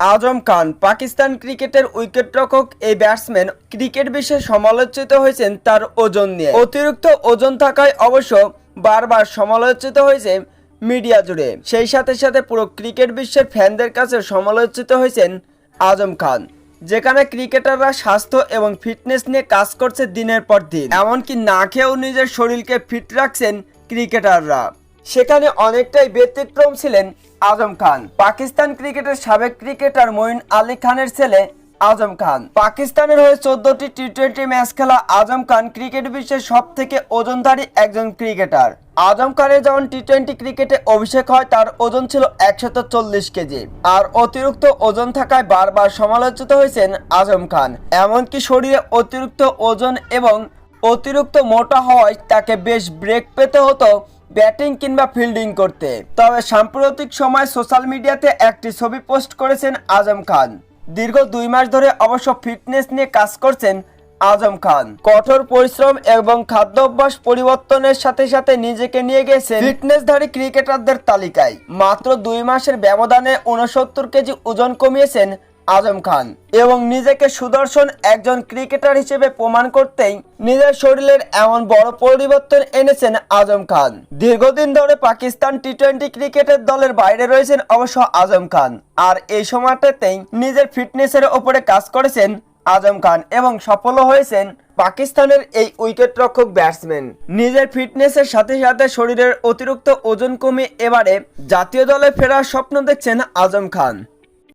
আজম খান, পাকিস্তান ক্রিকেটের উইকেটরক্ষক এই batsman cricket বিশ্বে সমালোচিত হয়েছেন তার ওজন নিয়ে। অতিরিক্ত ওজন থাকায় অবশ্য বারবার সমালোচিত হয়েছে মিডিয়া জুড়ে। সেই সাথে সাথে পুরো ক্রিকেট বিশ্বের ফ্যানদের কাছে সমালোচিত হয়েছেন আজম খান, যেখানে ক্রিকেটাররা স্বাস্থ্য এবং ফিটনেস নিয়ে কাজ করছে দিনের পর দিন। এমনকি না খেয়েও নিজের শরীরকে ফিট রাখছেন ক্রিকেটাররা। সেখানে অনেকটাই ব্যতিক্রম ছিলেন আজম খান। পাকিস্তান ক্রিকেটের সাবেক ক্রিকেটার মঈন আলী খানের ছেলে আজম খান। পাকিস্তানের হয়ে চোদ্দটি টি টোয়েন্টি ম্যাচ খেলা আজম খান ক্রিকেট বিশ্বের সব থেকে ওজনধারী একজন ক্রিকেটার। আজম খানের যখন টি টোয়েন্টি ক্রিকেটে অভিষেক হয়, তার ওজন ছিল একশত চল্লিশ কেজি। আর অতিরিক্ত ওজন থাকায় বারবার সমালোচিত হয়েছেন আজম খান। এমনকি শরীরে অতিরিক্ত ওজন এবং অতিরিক্ত মোটা হওয়ায় তাকে বেশ ব্রেক পেতে হতো ব্যাটিং কিংবা ফিল্ডিং করতে। তবে সাম্প্রতিক সময় সোশ্যাল মিডিয়াতে একটি ছবি পোস্ট করেছেন আজম খান। দীর্ঘ দুই মাস ধরে অবশ্য ফিটনেস নিয়ে কাজ করছেন আজম খান। কঠোর পরিশ্রম এবং খাদ্যাভ্যাস পরিবর্তনের সাথে সাথে নিজেকে নিয়ে গেছেন ফিটনেসধারী ক্রিকেটারদের তালিকায়। মাত্র দুই মাসের ব্যবধানে উনসত্তর কেজি ওজন কমিয়েছেন আজম খান এবং নিজেকে সুদর্শন একজন ক্রিকেটার হিসেবে প্রমাণ করতেই নিজের শরীরের এমন বড় পরিবর্তন এনেছেন আজম খান। দীর্ঘদিন ধরে পাকিস্তান টি টোয়েন্টি ক্রিকেটের দলের বাইরে রয়েছেন অবশ্য আজম খান। আর এই সময়টাতেই নিজের ফিটনেসের ওপরে কাজ করেছেন আজম খান এবং সফল হয়েছেন পাকিস্তানের এই উইকেট রক্ষক ব্যাটসম্যান। নিজের ফিটনেসের সাথে সাথে শরীরের অতিরিক্ত ওজন কমে এবারে জাতীয় দলে ফেরার স্বপ্ন দেখছেন আজম খান।